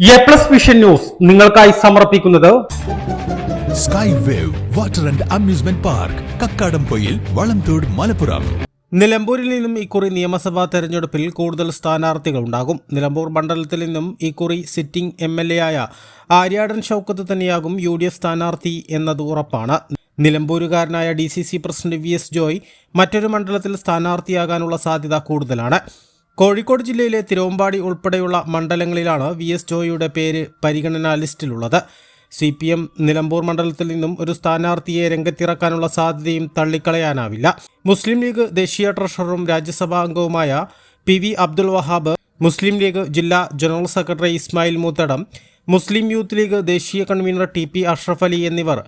A plus vision news നിങ്ങൾക്കായി സമർപ്പിക്കുന്നത് sky wave water and amusement park Kakkadampoyil Valamthode Malappuram നിലമ്പൂരിൽ നിന്നും ഇക്കുറി നിയമസഭാ തെരഞ്ഞെടുപ്പിൽ കൂടുതൽ സ്ഥാനാർത്ഥികൾ ഉണ്ടാകും. നിലമ്പൂർ മണ്ഡലത്തിൽ നിന്നും ഇക്കുറി സിറ്റിംഗ് എം എൽ എ ആയ ആര്യാടൻ ഷൗക്കത്ത് തന്നെയാകും യു ഡി എഫ് സ്ഥാനാർത്ഥി എന്നത് ഉറപ്പാണ്. നിലമ്പൂരുകാരനായ D C C president V S Joy മറ്റൊരു മണ്ഡലത്തിൽ സ്ഥാനാർത്ഥിയാകാനുള്ള സാധ്യത കൂടുതലാണ്. കോഴിക്കോട് ജില്ലയിലെ തിരുവമ്പാടി ഉൾപ്പെടെയുള്ള മണ്ഡലങ്ങളിലാണ് വി എസ് ജോയിയുടെ പേര് പരിഗണനാ ലിസ്റ്റിലുള്ളത്. സി പി എം നിലമ്പൂർ മണ്ഡലത്തിൽ നിന്നും ഒരു സ്ഥാനാർത്ഥിയെ രംഗത്തിറക്കാനുള്ള സാധ്യതയും തള്ളിക്കളയാനാവില്ല. മുസ്ലിം ലീഗ് ദേശീയ ട്രഷററും രാജ്യസഭാ അംഗവുമായ പി വി അബ്ദുൽ വഹാബ് മുസ്ലിം ലീഗ് ജില്ലാ general secretary Ismail Moothedam Muslim youth League ദേശീയ convener T P Ashraf Ali എന്നിവർ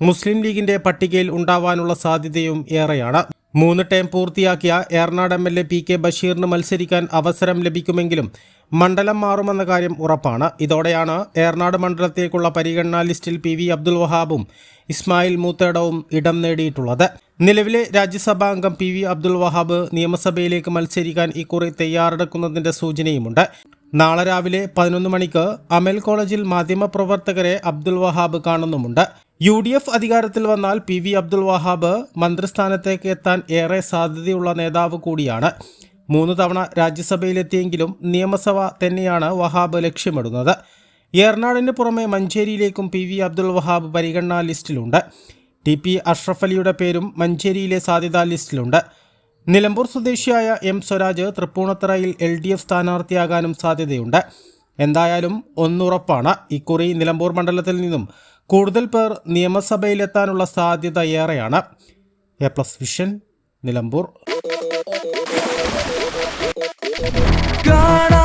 മുസ്ലിം ലീഗിന്റെ പട്ടികയിൽ ഉണ്ടാവാനുള്ള സാധ്യതയും ഏറെയാണ്. മൂന്ന് ടേം പൂർത്തിയാക്കിയ Eranad M L A P K ബഷീറിന് മത്സരിക്കാൻ അവസരം ലഭിക്കുമെങ്കിലും മണ്ഡലം മാറുമെന്ന കാര്യം ഉറപ്പാണ്. ഇതോടെയാണ് ഏർനാട് മണ്ഡലത്തേക്കുള്ള പരിഗണനാ ലിസ്റ്റിൽ പി വി അബ്ദുൽ വഹാബും ഇസ്മായിൽ മൂത്തേടവും ഇടം നേടിയിട്ടുള്ളത്. നിലവിലെ രാജ്യസഭാ അംഗം പി വി അബ്ദുൽ വഹാബ് നിയമസഭയിലേക്ക് മത്സരിക്കാൻ ഇക്കുറി തയ്യാറെടുക്കുന്നതിന്റെ സൂചനയുമുണ്ട്. നാളെ രാവിലെ പതിനൊന്ന് മണിക്ക് അമൽ കോളേജിൽ മാധ്യമപ്രവർത്തകരെ അബ്ദുൽ വഹാബ് കാണുന്നുമുണ്ട്. യു ഡി എഫ് അധികാരത്തിൽ വന്നാൽ പി വി അബ്ദുൽ വഹാബ് മന്ത്രിസ്ഥാനത്തേക്ക് എത്താൻ ഏറെ സാധ്യതയുള്ള നേതാവ് കൂടിയാണ്. മൂന്ന് തവണ രാജ്യസഭയിലെത്തിയെങ്കിലും നിയമസഭ തന്നെയാണ് വഹാബ് ലക്ഷ്യമിടുന്നത്. ഏർനാടിന് പുറമെ മഞ്ചേരിയിലേക്കും പി വി അബ്ദുൽ വഹാബ് പരിഗണനാ ലിസ്റ്റിലുണ്ട്. ടി പി അഷ്റഫ് അലിയുടെ പേരും മഞ്ചേരിയിലെ സാധ്യതാ ലിസ്റ്റിലുണ്ട്. നിലമ്പൂർ സ്വദേശിയായ എം സ്വരാജ് തൃപ്പൂണിത്തറയിൽ എൽ ഡി എഫ് സ്ഥാനാർത്ഥിയാകാനും സാധ്യതയുണ്ട്. എന്തായാലും ഒന്നുറപ്പാണ്. ഇക്കുറി നിലമ്പൂർ മണ്ഡലത്തിൽ നിന്നും കൂടുതൽ പേർ നിയമസഭയിലെത്താനുള്ള സാധ്യത ഏറെയാണ്. A plus vision Nilambur. കാണാ